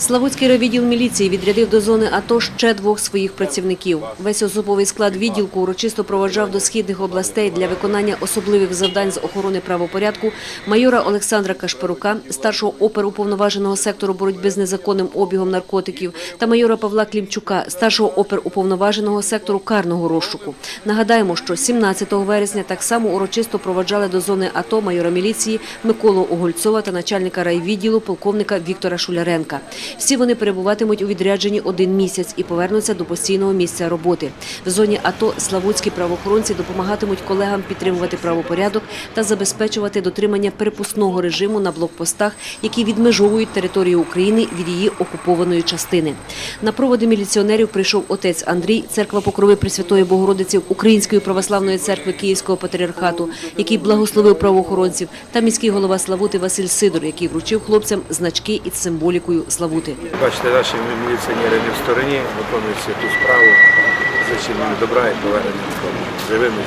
Славутський райвідділ міліції відрядив до зони АТО ще двох своїх працівників. Весь особовий склад відділку урочисто проваджав до східних областей для виконання особливих завдань з охорони правопорядку майора Олександра Кашпарука, старшого оперуповноваженого сектору боротьби з незаконним обігом наркотиків та майора Павла Клімчука, старшого оперуповноваженого сектору карного розшуку. Нагадаємо, що 17 вересня так само урочисто проваджали до зони АТО майора міліції Миколу Огольцова та начальника райвідділу полковника Віктора Шуляренка. Всі вони перебуватимуть у відрядженні один місяць і повернуться до постійного місця роботи. В зоні АТО славутські правоохоронці допомагатимуть колегам підтримувати правопорядок та забезпечувати дотримання перепускного режиму на блокпостах, які відмежовують територію України від її окупованої частини. На проводи міліціонерів прийшов отець Андрій, церква Покрови Пресвятої Богородиці Української православної церкви Київського патріархату, який благословив правоохоронців, та міський голова Славути Василь Сидор, який вручив хлопцям значки із символікою Славути. Бачите, наші міліціонери не в стороні, виконують ту справу, зачинені добра і повернення живими